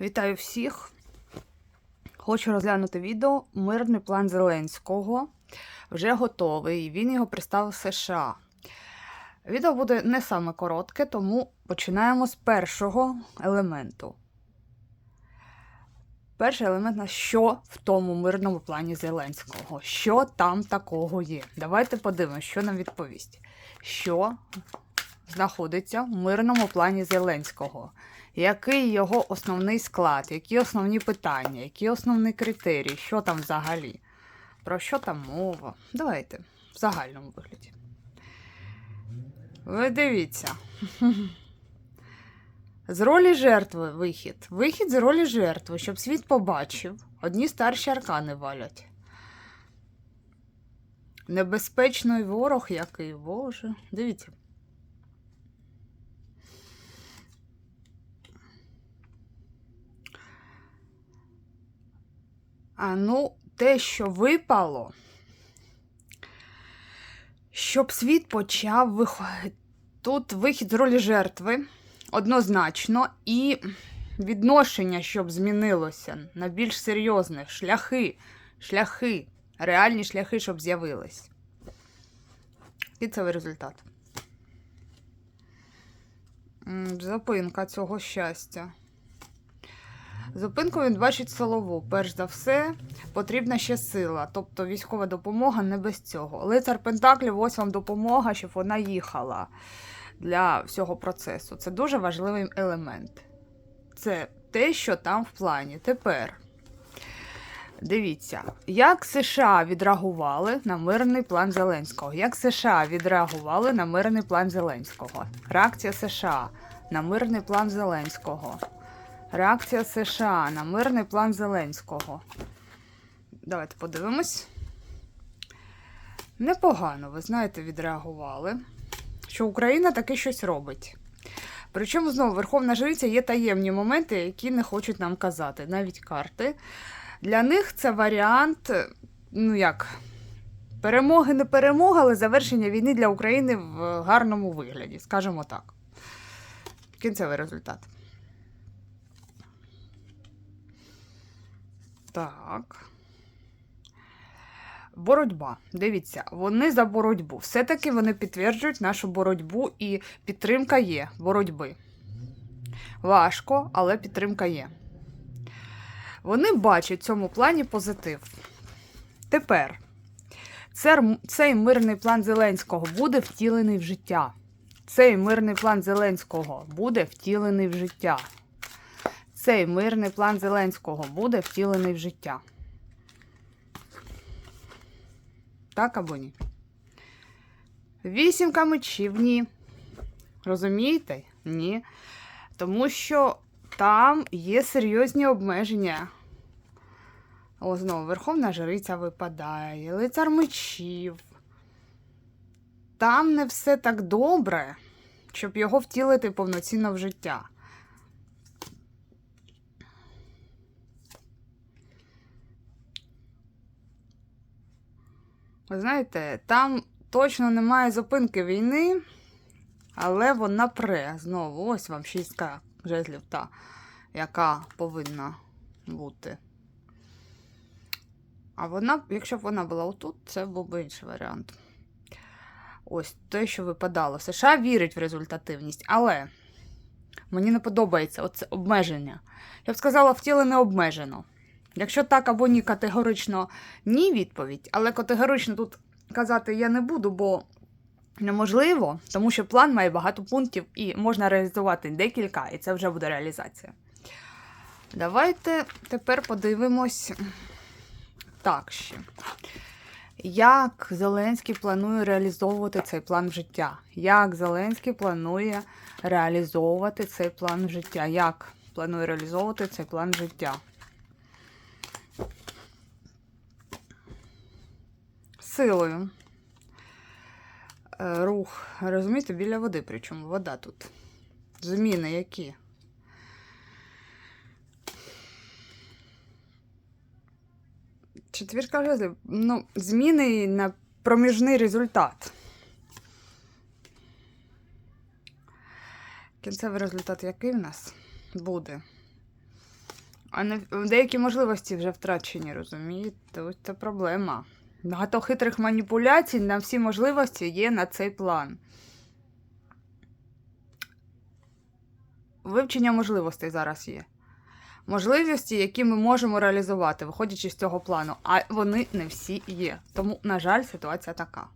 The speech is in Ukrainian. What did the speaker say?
Вітаю всіх! Хочу розглянути відео Мирний план Зеленського. Вже готовий. Він його представив США. Відео буде не саме коротке, тому починаємо з першого елементу. Перший елемент на що в тому мирному плані Зеленського? Що там такого є? Давайте подивимося, що нам відповість. Що знаходиться в мирному плані Зеленського? Який його основний склад, які основні питання, які основні критерії, що там взагалі? Про що там мова? Давайте в загальному вигляді. Ви дивіться. З ролі жертви вихід. Вихід з ролі жертви, щоб світ побачив. Одні старші аркани валять. Небезпечний ворог який, Боже. Дивіться. А ну, те, що випало, щоб світ почав виходити. Тут вихід з ролі жертви однозначно, і відношення, щоб змінилося на більш серйозне, шляхи, шляхи, реальні шляхи, щоб з'явились. Кінцевий результат. М, Зупинка цього щастя. Зупинку він бачить силову. Перш за все, потрібна ще сила, тобто військова допомога не без цього. Лицар Пентаклів, ось вам допомога, щоб вона їхала для всього процесу. Це дуже важливий елемент. Це те, що там в плані. Тепер дивіться, як США відреагували на мирний план Зеленського. Як США відреагували на мирний план Зеленського? Реакція США на мирний план Зеленського. Реакція США на мирний план Зеленського. Давайте подивимось. Непогано, ви знаєте, відреагували, що Україна таки щось робить. Причому знову Верховна Жриця є таємні моменти, які не хочуть нам казати, навіть карти. Для них це варіант, ну як, перемоги не перемога, але завершення війни для України в гарному вигляді, скажімо так. Кінцевий результат. Так. Боротьба. Дивіться, вони за боротьбу. Все-таки вони підтверджують нашу боротьбу і підтримка є боротьби. Важко, але підтримка є. Вони бачать в цьому плані позитив. Тепер цей мирний план Зеленського буде втілений в життя. Цей мирний план Зеленського буде втілений в життя. Цей мирний план Зеленського буде втілений в життя. Так або ні? Вісімка мечів ні. Розумієте? Ні. Тому що там є серйозні обмеження. О, знову Верховна Жриця випадає, лицар мечів. Там не все так добре, щоб його втілити повноцінно в життя. Ви знаєте, там точно немає зупинки війни, але вона пре. Знову, ось вам шістка жезлів, та, яка повинна бути. А вона, якщо б вона була отут, це був би інший варіант. Ось те, що випадало. США вірить в результативність, але мені не подобається оце обмеження. Я б сказала, втілене обмежено. Якщо так або ні, категорично ні відповідь, але категорично тут казати я не буду, бо неможливо, тому що план має багато пунктів і можна реалізувати декілька, і це вже буде реалізація. Давайте тепер подивимось так ще. Як Зеленський планує реалізовувати цей план в життя? Як Зеленський планує реалізовувати цей план в життя? Як планує реалізовувати цей план в життя? Силою. Е, Рух. Розумієте, біля води, причому вода тут. Зміни які? Четвірка жезлів. Ну, зміни на проміжний результат. Кінцевий результат який в нас буде? А не, деякі можливості вже втрачені, розумієте? Ось це проблема. Багато хитрих маніпуляцій на всі можливості є на цей план. Вивчення можливостей зараз є. Можливості, які ми можемо реалізувати, виходячи з цього плану, а вони не всі є. Тому, на жаль, ситуація така.